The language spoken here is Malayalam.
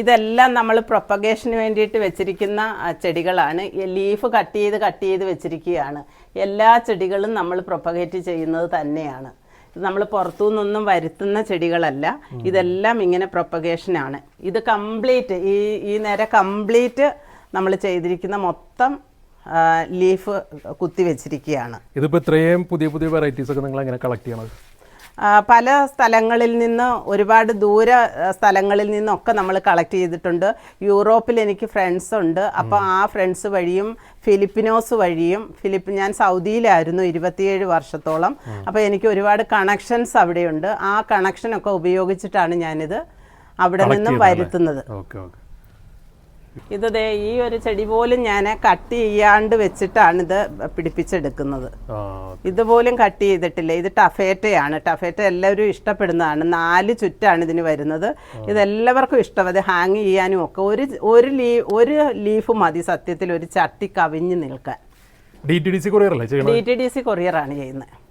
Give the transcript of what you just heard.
ഇതെല്ലാം നമ്മൾ പ്രൊപ്പഗേഷന് വേണ്ടിയിട്ട് വെച്ചിരിക്കുന്ന ചെടികളാണ്. ലീഫ് കട്ട് ചെയ്ത് കട്ട് ചെയ്ത് വെച്ചിരിക്കുകയാണ്. എല്ലാ ചെടികളും നമ്മൾ പ്രൊപ്പഗേറ്റ് ചെയ്യുന്നത് തന്നെയാണ്. നമ്മൾ പുറത്തു നിന്നൊന്നും വരുത്തുന്ന ചെടികളല്ല. ഇതെല്ലാം ഇങ്ങനെ പ്രൊപ്പഗേഷനാണ് ഇത് കംപ്ലീറ്റ് ഈ ഈ നേരെ കംപ്ലീറ്റ് നമ്മൾ ചെയ്തിരിക്കുന്ന മൊത്തം ലീഫ് കുത്തി വെച്ചിരിക്കുകയാണ്. ഇതിപ്പോൾ ഇത്രയും പുതിയ പുതിയ വെറൈറ്റീസ് ഒക്കെ നിങ്ങൾ എങ്ങനെ കളക്ട് ചെയ്യണത്? പല സ്ഥലങ്ങളിൽ നിന്ന് ഒരുപാട് ദൂര സ്ഥലങ്ങളിൽ നിന്നൊക്കെ നമ്മൾ കളക്ട് ചെയ്തിട്ടുണ്ട്. യൂറോപ്പിൽ എനിക്ക് ഫ്രണ്ട്സ് ഉണ്ട്. അപ്പോൾ ആ ഫ്രണ്ട്സ് വഴിയും ഫിലിപ്പിനോസ് വഴിയും ഫിലിപ്പ് ഞാൻ സൗദിയിലായിരുന്നു ഇരുപത്തിയേഴ് വർഷത്തോളം. അപ്പോൾ എനിക്ക് ഒരുപാട് കണക്ഷൻസ് അവിടെയുണ്ട്. ആ കണക്ഷനൊക്കെ ഉപയോഗിച്ചിട്ടാണ് ഞാനിത് അവിടെ നിന്നും വരുത്തുന്നത്. ഓക്കെ ഓക്കെ ഇത് ദേ ഈ ഒരു ചെടി പോലും ഞാൻ കട്ട് ചെയ്യാണ്ട് വെച്ചിട്ടാണ് ഇത് പിടിപ്പിച്ചെടുക്കുന്നത് ഇതുപോലും കട്ട് ചെയ്തിട്ടില്ല. ഇത് ടഫേറ്റയാണ്. ടഫേറ്റ എല്ലാവരും ഇഷ്ടപ്പെടുന്നതാണ്. നാല് ചുറ്റാണ് ഇതിന് വരുന്നത്. ഇതെല്ലാവർക്കും ഇഷ്ടം. അത് ഹാങ് ചെയ്യാനും ഒക്കെ. ഒരു ഒരു ലീ ഒരു ലീഫ് മതി സത്യത്തിൽ. ഒരു ചട്ടി കവിഞ്ഞ് നിൽക്കാൻ. D T D C courier D T D C കൊറിയറാണ് ചെയ്യുന്നത്.